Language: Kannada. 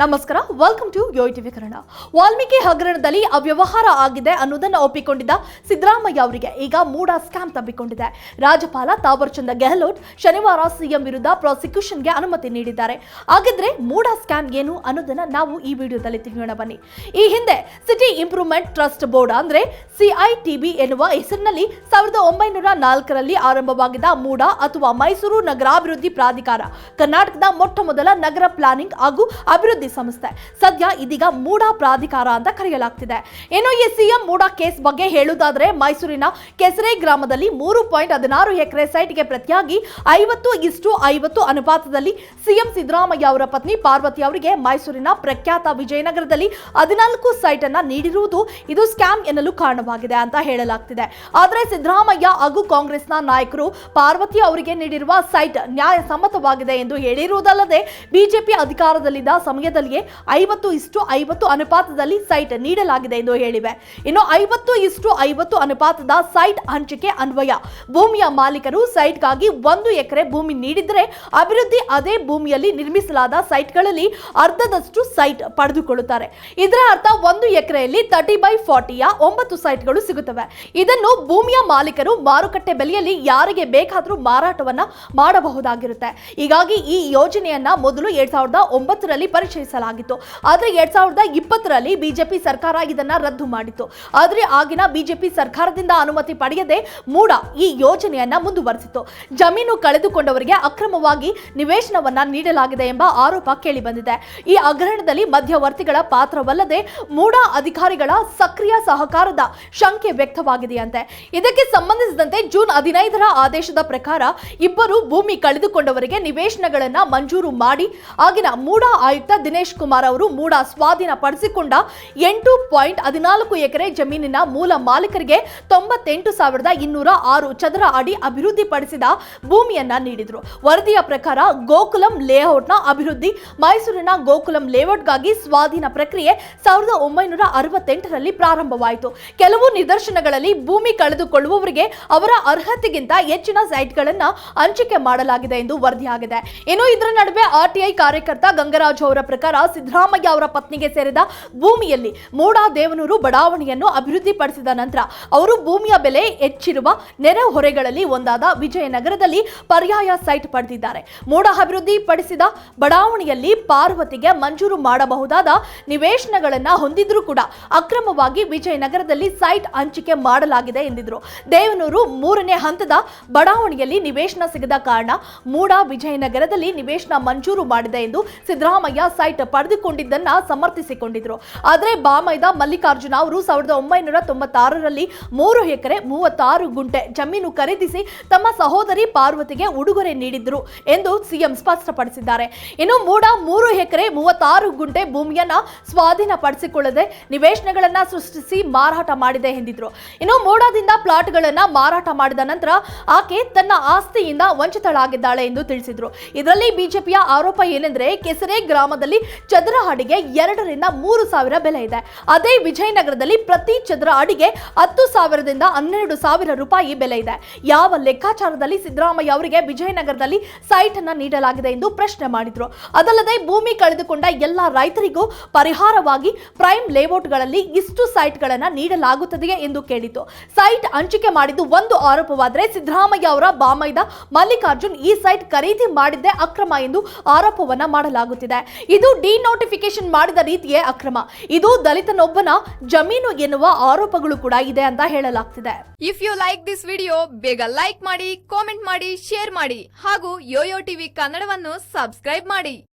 ನಮಸ್ಕಾರ welcome to Yo TV Kannada. Valmiki ಹಗರಣದಲ್ಲಿ ಅವ್ಯವಹಾರ ಆಗಿದೆ ಅನ್ನೋದನ್ನು ಒಪ್ಪಿಕೊಂಡಿದ್ದ ಸಿದ್ದರಾಮಯ್ಯ ಅವರಿಗೆ. ಈಗ ಮೂಡ ಸ್ಕ್ಯಾಮ್ ತಬ್ಬಿಕೊಂಡಿದೆ ರಾಜ್ಯಪಾಲ ತಾವರ್ ಚಂದ್ ಗೆಹ್ಲೋಟ್ ಶನಿವಾರ ಸಿಎಂ ವಿರುದ್ಧ ಪ್ರಾಸಿಕ್ಯೂಷನ್ಗೆ ಅನುಮತಿ ನೀಡಿದ್ದಾರೆ. ಹಾಗಿದ್ರೆ ಮೂಡ ಸ್ಕ್ಯಾಮ್ ಏನು ಅನ್ನೋದನ್ನ ನಾವು ಈ ವಿಡಿಯೋದಲ್ಲಿ ತಿಳಿಯೋಣ ಬನ್ನಿ. ಈ ಹಿಂದೆ ಸಿಟಿ ಇಂಪ್ರೂವ್ಮೆಂಟ್ ಟ್ರಸ್ಟ್ ಬೋರ್ಡ್ ಅಂದ್ರೆ ಸಿಐಟಿಬಿ ಎನ್ನುವ ಹೆಸರಿನಲ್ಲಿ ಸಾವಿರದ ಒಂಬೈನೂರ ನಾಲ್ಕರಲ್ಲಿ ಆರಂಭವಾಗಿದ್ದ ಮೂಡ ಅಥವಾ ಮೈಸೂರು ನಗರಾಭಿವೃದ್ಧಿ ಪ್ರಾಧಿಕಾರ ಕರ್ನಾಟಕದ ಮೊಟ್ಟ ಮೊದಲ ನಗರ ಪ್ಲಾನಿಂಗ್ ಹಾಗೂ ಅಭಿವೃದ್ಧಿ ಸಂಸ್ಥೆ. ಸದ್ಯ ಇದೀಗ ಮೂಡಾ ಪ್ರಾಧಿಕಾರ ಅಂತ ಕರೆಯಲಾಗ್ತಿದೆ. ಇನ್ನು ಈ ಸಿಎಂ ಮೂಡಾ ಕೇಸ್ ಬಗ್ಗೆ ಹೇಳುವುದಾದ್ರೆ ಮೈಸೂರಿನ ಕೆಸರೆ ಗ್ರಾಮದಲ್ಲಿ ಮೂರು ಪಾಯಿಂಟ್ ಹದಿನಾರು ಎಕರೆ ಸೈಟ್ಗೆ ಪ್ರತಿಯಾಗಿ ಐವತ್ತು ಇಷ್ಟು ಐವತ್ತು ಅನುಪಾತದಲ್ಲಿ ಸಿಎಂ ಸಿದ್ದರಾಮಯ್ಯ ಅವರ ಪತ್ನಿ ಪಾರ್ವತಿ ಅವರಿಗೆ ಮೈಸೂರಿನ ಪ್ರಖ್ಯಾತ ವಿಜಯನಗರದಲ್ಲಿ ಹದಿನಾಲ್ಕು ಸೈಟ್ ಅನ್ನ ನೀಡಿರುವುದು ಇದು ಸ್ಕ್ಯಾಮ್ ಎನ್ನಲು ಕಾರಣವಾಗಿದೆ ಅಂತ ಹೇಳಲಾಗ್ತಿದೆ. ಆದರೆ ಸಿದ್ದರಾಮಯ್ಯ ಹಾಗೂ ಕಾಂಗ್ರೆಸ್ನ ನಾಯಕರು ಪಾರ್ವತಿ ಅವರಿಗೆ ನೀಡಿರುವ ಸೈಟ್ ನ್ಯಾಯಸಮ್ಮತವಾಗಿದೆ ಎಂದು ಹೇಳಿರುವುದಲ್ಲದೆ ಬಿಜೆಪಿ ಅಧಿಕಾರದಲ್ಲಿದ್ದ ಸಮಯದಲ್ಲಿಯೇ ಐವತ್ತು ಇಷ್ಟು ಐವತ್ತು ಅನುಪಾತದಲ್ಲಿ ಸೈಟ್ ನೀಡಲಾಗಿದೆ ಎಂದು ಹೇಳಿವೆ. ಇನ್ನು ಐವತ್ತು ಇಷ್ಟು ಐವತ್ತು ಅನುಪಾತದ ಸೈಟ್ ಹಂಚಿಕೆ ಅನ್ವಯ. ಭೂಮಿಯ ಮಾಲೀಕರು ಸೈಟ್ಗಾಗಿ ಒಂದು ಎಕರೆ ಭೂಮಿ ನೀಡಿದರೆ ಅಭಿವೃದ್ಧಿ ಅದೇ ಭೂಮಿಯಲ್ಲಿ ನಿರ್ಮಿಸಲಾದ ಸೈಟ್ಗಳಲ್ಲಿ ಅರ್ಧದಷ್ಟು ಸೈಟ್ ಪಡೆದುಕೊಳ್ಳುತ್ತಾರೆ. ಇದರ ಅರ್ಥ ಒಂದು ಎಕರೆಯಲ್ಲಿ ತರ್ಟಿ ಬೈ ಫಾರ್ಟಿಯ ಒಂಬತ್ತು ಸೈಟ್ಗಳು ಸಿಗುತ್ತವೆ. ಇದನ್ನು ಭೂಮಿಯ ಮಾಲೀಕರು ಮಾರುಕಟ್ಟೆ ಬೆಲೆಯಲ್ಲಿ ಯಾರಿಗೆ ಬೇಕಾದರೂ ಮಾರಾಟವನ್ನ ಮಾಡಬಹುದಾಗಿರುತ್ತೆ. ಹೀಗಾಗಿ ಈ ಯೋಜನೆಯನ್ನ ಮೊದಲು ಎರಡ್ ಸಾವಿರದ ಒಂಬತ್ತರಲ್ಲಿ ಪರಿಚಯಿಸಲಾಗಿತ್ತು ಆದರೆ ಎರಡ್ ಸಾವಿರದ ಇಪ್ಪತ್ತರಲ್ಲಿ ಬಿಜೆಪಿ ಸರ್ಕಾರ ಇದನ್ನ ರದ್ದು ಮಾಡಿತ್ತು. ಆದರೆ ಆಗಿನ ಬಿಜೆಪಿ ಸರ್ಕಾರದಿಂದ ಅನುಮತಿ ಪಡೆಯದೆ ಮೂಡ ಈ ಯೋಜನೆಯನ್ನ ಮುಂದುವರೆಸಿತ್ತು. ಜಮೀನು ಕಳೆದುಕೊಂಡವರಿಗೆ ಅಕ್ರಮವಾಗಿ ನಿವೇಶನವನ್ನ ನೀಡಲಾಗಿದೆ ಎಂಬ ಆರೋಪ ಕೇಳಿಬಂದಿದೆ. ಈ ಹಗರಣದಲ್ಲಿ ಮಧ್ಯವರ್ತಿಗಳ ಪಾತ್ರವಲ್ಲದೆ ಮೂಡ ಅಧಿಕಾರಿಗಳ ಸಕ್ರಿಯ ಸಹಕಾರದ ಶಂಕೆ ವ್ಯಕ್ತವಾಗಿದೆಯಂತೆ. ಇದಕ್ಕೆ ಸಂಬಂಧಿಸಿದಂತೆ ಜೂನ್ ಹದಿನೈದರ ಆದೇಶದ ಪ್ರಕಾರ ಇಬ್ಬರು ಭೂಮಿ ಕಳೆದುಕೊಂಡವರಿಗೆ ನಿವೇಶನಗಳನ್ನ ಮಂಜೂರು ಮಾಡಿ ಆಗಿನ ಮೂಡ ಆಯುಕ್ತ ದಿನೇಶ್ ಕುಮಾರ್ ಅವರು ಮೂಡ ಸ್ವಾಧೀನ ಪಡಿಸಿಕೊಂಡ ಎಂಟು ಪಾಯಿಂಟ್ ಹದಿನಾಲ್ಕು ಎಕರೆ ಜಮೀನಿನ ಮೂಲ ಮಾಲೀಕರಿಗೆ ತೊಂಬತ್ತೆಂಟು ಸಾವಿರದ ಇನ್ನೂರ ಆರು ಚದರ ಅಡಿ ಅಭಿವೃದ್ಧಿಪಡಿಸಿದ ಭೂಮಿಯನ್ನ ನೀಡಿದ್ರು. ವರದಿಯ ಪ್ರಕಾರ ಗೋಕುಲಂ ಲೇಔಟ್ನ ಅಭಿವೃದ್ಧಿ, ಮೈಸೂರಿನ ಗೋಕುಲಂ ಲೇಔಟ್ಗಾಗಿ ಸ್ವಾಧೀನ ಪ್ರಕ್ರಿಯೆ ಸಾವಿರದ ಒಂಬೈನೂರ ಅರವತ್ತೆಂಟರಲ್ಲಿ ಪ್ರಾರಂಭವಾಯಿತು. ಕೆಲವು ನಿದರ್ಶನಗಳಲ್ಲಿ ಭೂಮಿ ಕಳೆದುಕೊಳ್ಳುವವರಿಗೆ ಅವರ ಅರ್ಹತೆಗಿಂತ ಹೆಚ್ಚಿನ ಸೈಟ್ಗಳನ್ನ ಹಂಚಿಕೆ ಮಾಡಲಾಗಿದೆ ಎಂದು ವರದಿಯಾಗಿದೆ. ಇನ್ನು ಇದರ ನಡುವೆ ಆರ್ಟಿಐ ಕಾರ್ಯಕರ್ತ ಗಂಗರಾಜು ಅವರ ಪ್ರಕಾರ ಸಿದ್ದರಾಮಯ್ಯ ಅವರ ಪತ್ನಿಗೆ ಸೇರಿದ ಭೂಮಿಯಲ್ಲಿ ಮೂಡಾ, ದೇವನೂರು ಬಡಾವಣೆಯನ್ನು ಅಭಿವೃದ್ಧಿಪಡಿಸಿದ ನಂತರ ಅವರು ಭೂಮಿಯ ಬೆಲೆ ಹೆಚ್ಚಿರುವ ನೆರೆಹೊರೆಗಳಲ್ಲಿ ಒಂದಾದ ವಿಜಯನಗರದಲ್ಲಿ ಪರ್ಯಾಯ ಸೈಟ್ ಪಡೆದಿದ್ದಾರೆ. ಮೂಡ ಅಭಿವೃದ್ಧಿಪಡಿಸಿದ ಬಡಾವಣೆಯಲ್ಲಿ ಪಾರ್ವತಿಗೆ ಮಂಜೂರು ಮಾಡಬಹುದಾದ ನಿವೇಶನಗಳನ್ನ ಹೊಂದಿದ್ರೂ ಕೂಡ ಅಕ್ರಮವಾಗಿ ವಿಜಯನಗರದಲ್ಲಿ ಸೈಟ್ ಹಂಚಿಕೆ ಮಾಡಲಾಗಿದೆ ಎಂದಿದ್ರು. ದೇವನೂರು ಮೂರನೇ ಹಂತದ ಬಡಾವಣೆಯಲ್ಲಿ ನಿವೇಶನ ಸಿಗದ ಕಾರಣ ಮೂಡ ವಿಜಯನಗರದಲ್ಲಿ ನಿವೇಶನ ಮಂಜೂರು ಮಾಡಿದೆ ಎಂದು ಸಿದ್ದರಾಮಯ್ಯ ಸೈಟ್ ಪಡೆದುಕೊಂಡಿದ್ದನ್ನ ಸಮರ್ಥಿಸಿಕೊಂಡಿದ್ರು. ಆದರೆ ಬಾಮೈದ ಮಲ್ಲಿಕಾರ್ಜುನ ಅವರು ಸಾವಿರದ ಒಂಬೈನೂರ ತೊಂಬತ್ತಾರರಲ್ಲಿ ಮೂರು ಎಕರೆ ಮೂವತ್ತಾರು ಗುಂಟೆ ಜಮೀನು ಖರೀದಿಸಿ ತಮ್ಮ ಸಹೋದರಿ ಪಾರ್ವತಿಗೆ ಉಡುಗೊರೆ ನೀಡಿದ್ರು ಎಂದು ಸಿಎಂ ಸ್ಪಷ್ಟಪಡಿಸಿದ್ದಾರೆ. ಇನ್ನು ಮೂಡ ಮೂರು ಎಕರೆ ಮೂವತ್ತಾರು ಗುಂಟೆ ಭೂಮಿಯನ್ನ ಸ್ವಾಧೀನಪಡಿಸಿಕೊಳ್ಳದೆ ನಿವೇಶನಗಳನ್ನ ಸೃಷ್ಟಿಸಿ ಮಾರಾಟ ಮಾಡಿದೆ ಎಂದಿದ್ರು. ಇನ್ನು ಮೂಡಾದಿಂದ ಪ್ಲಾಟ್ಗಳನ್ನ ಮಾರಾಟ ಮಾಡಿದ ನಂತರ ಆಕೆ ತನ್ನ ಆಸ್ತಿಯಿಂದ ವಂಚಿತಳಾಗಿದ್ದಾಳೆ ಎಂದು ತಿಳಿಸಿದ್ರು. ಇದರಲ್ಲಿ ಬಿಜೆಪಿಯ ಆರೋಪ ಏನೆಂದ್ರೆ, ಕೆಸರೆ ಗ್ರಾಮದಲ್ಲಿ ಚದರ ಅಡಿಗೆ ಎರಡರಿಂದ ಮೂರು ಸಾವಿರ ಬೆಲೆ ಇದೆ. ಅದೇ ವಿಜಯನಗರದಲ್ಲಿ ಪ್ರತಿ ಚದರ ಅಡಿಗೆ ಹತ್ತು ಸಾವಿರದಿಂದ ಹನ್ನೆರಡು ಸಾವಿರ ರೂಪಾಯಿ ಬೆಲೆ ಇದೆ. ಯಾವ ಲೆಕ್ಕಾಚಾರದಲ್ಲಿ ಸಿದ್ದರಾಮಯ್ಯ ಅವರಿಗೆ ವಿಜಯನಗರದಲ್ಲಿ ಸೈಟ್ ಅನ್ನ ನೀಡಲಾಗಿದೆ ಎಂದು ಪ್ರಶ್ನೆ ಮಾಡಿದ್ರು. ಅದಲ್ಲದೆ ಭೂಮಿ ಕಳೆದುಕೊಂಡ ಎಲ್ಲ ರೈತರಿಗೂ ಪರಿಹಾರವಾಗಿ ಪ್ರೈಮ್ ಲೇಔಟ್ಗಳಲ್ಲಿ ಇಷ್ಟು ಸೈಟ್ಗಳನ್ನು ನೀಡಲಾಗುತ್ತದೆಯೇ ಎಂದು ಕೇಳಿತು ಸೈಟ್ ಹಂಚಿಕೆ ಮಾಡಿದ್ದು ಒಂದು ಆರೋಪವಾದರೆ ಸಿದ್ದರಾಮಯ್ಯ ಅವರ ಬಾಮೈದ ಮಲ್ಲಿಕಾರ್ಜುನ್ ಈ ಸೈಟ್ ಖರೀದಿ ಮಾಡಿದ್ದೇ ಅಕ್ರಮ ಎಂದು ಆರೋಪವನ್ನ ಮಾಡಲಾಗುತ್ತಿದೆ. ಇದು ಡಿನೋಟಿಫಿಕೇಶನ್ ಮಾಡಿದ ರೀತಿಯೇ ಅಕ್ರಮ. ಇದು ದಲಿತನೊಬ್ಬನ ಜಮೀನು ಎನ್ನುವ ಆರೋಪಗಳು ಕೂಡ ಇದೆ ಅಂತ ಹೇಳಲಾಗ್ತಿದೆ. If you like this video ಬೇಗ ಲೈಕ್ ಮಾಡಿ ಕಾಮೆಂಟ್ ಮಾಡಿ ಶೇರ್ ಮಾಡಿ ಹಾಗೂ ಯೋಯೋ ಟಿವಿ ಕನ್ನಡವನ್ನು ಸಬ್ಸ್ಕ್ರೈಬ್ ಮಾಡಿ.